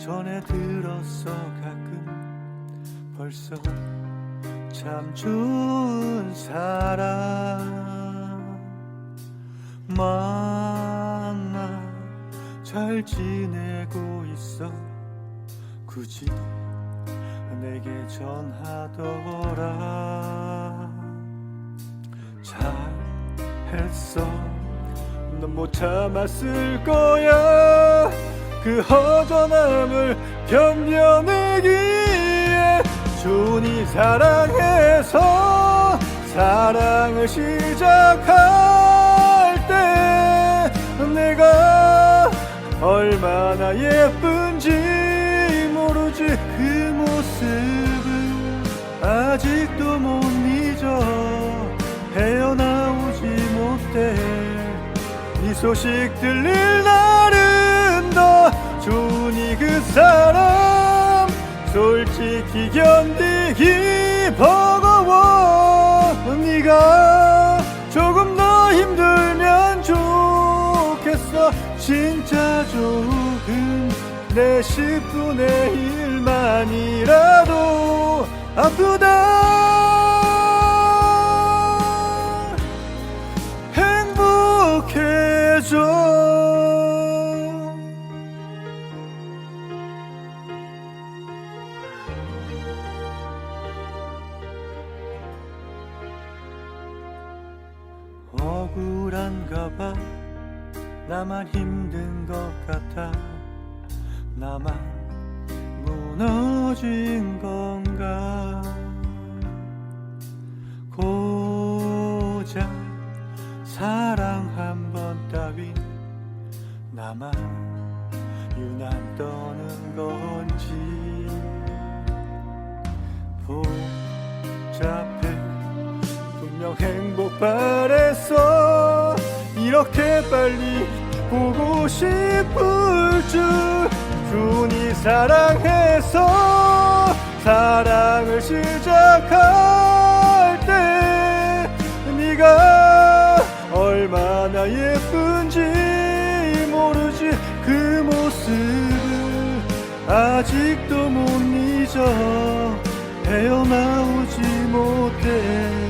전에 들었어 가끔 벌써 참 좋은 사람. 만나 잘 지내고 있어. 굳이 내게 전하더라. 잘했어. 넌 못 참았을 거야 그 허전함을 견뎌내기에 준이 사랑해서 사랑을 시작할 때 내가 얼마나 예쁜지 모르지 그 모습을 아직도 못 잊어 헤어나오지 못해 네 소식 들릴 날은 더 좋으니 그 사람 솔직히 견디기 버거워. 네가 조금 더 힘들면 좋겠어. 진짜 조금 내 10분의 1만이라도 아프다 억울한가 봐. 나만 힘든 것 같아. 나만 무너진 건가. 고작 사랑 한 번 따윈 나만 유난 떠는 건지. 복잡해 분명 행복 바랬어 이렇게 빨리 보고 싶을 줄 준이 사랑해서 사랑을 시작할 때 네가 얼마나 예쁜지 모르지 그 모습을 아직도 못 잊어 헤어나오지 못해. 네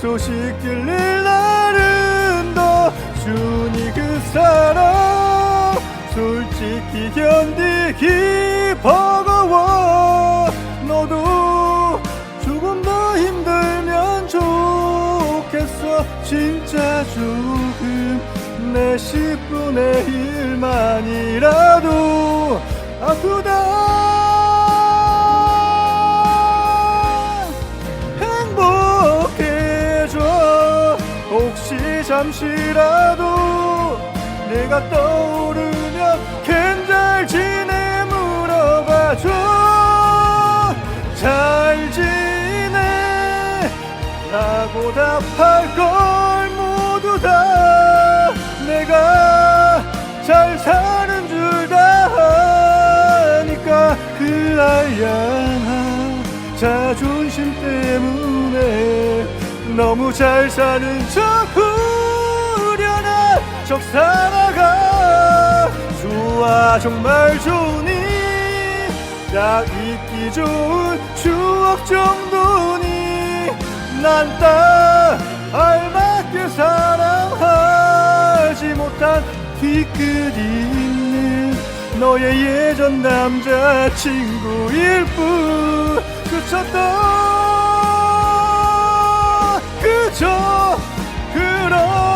소식 들릴 날은 더 주니 그 사람 솔직히 견디기 버거워. 너도 조금 더 힘들면 좋겠어. 진짜 조금 내 10분의 1만이라도 아프다 잠시라도 내가 떠오르면 괜잘 지내 물어봐줘. 잘 지내. 라고 답할 걸 모두 다 내가 잘 사는 줄 다 아니까 그 알량한 자존심 때문에 너무 잘 사는 척 척 살아가 좋아 정말 좋니 딱 잊기 좋은 추억 정도니 난딱 알맞게 사랑하지 못한 뒤끝 있는 너의 예전 남자친구일 뿐. 그쳤다. 그저 그런